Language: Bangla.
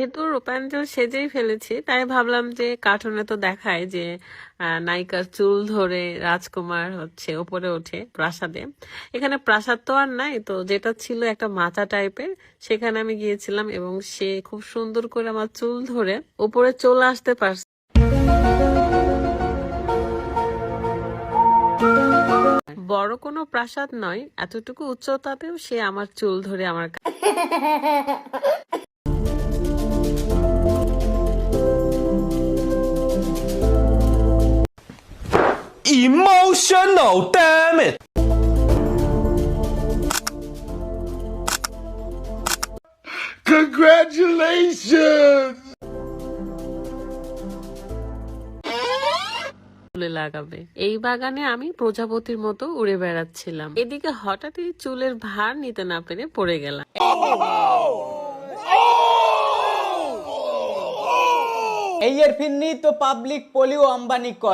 যেহেতু রূপাঞ্জল সেজেই ফেলেছি, তাই ভাবলাম যে কার্টুনে তো দেখায় যে নায়িকার চুল ধরে রাজকুমার হচ্ছে ওপরে ওঠে প্রাসাদে। এখানে প্রাসাদ তো আর নাই, তো যেটা ছিল একটা মাচা টাইপের, সেখানে আমি গিয়েছিলাম এবং সে খুব সুন্দর করে আমার চুল ধরে উপরে চলে আসতে পারছে। বড় কোনো প্রাসাদ নয়, এতটুকু উচ্চতাতেও সে আমার চুল ধরে আমার Emotional, damn it! Congratulations! চুলে লাগাবে এই বাগানে আমি প্রজাপতির মতো উড়ে বেড়াচ্ছিলাম এদিকে হঠাৎই চুলের ভার নিতে না পেরে পড়ে গেলাম এই এর ফিন্নি তো পাবলিক পোলিও আম্বানি কয়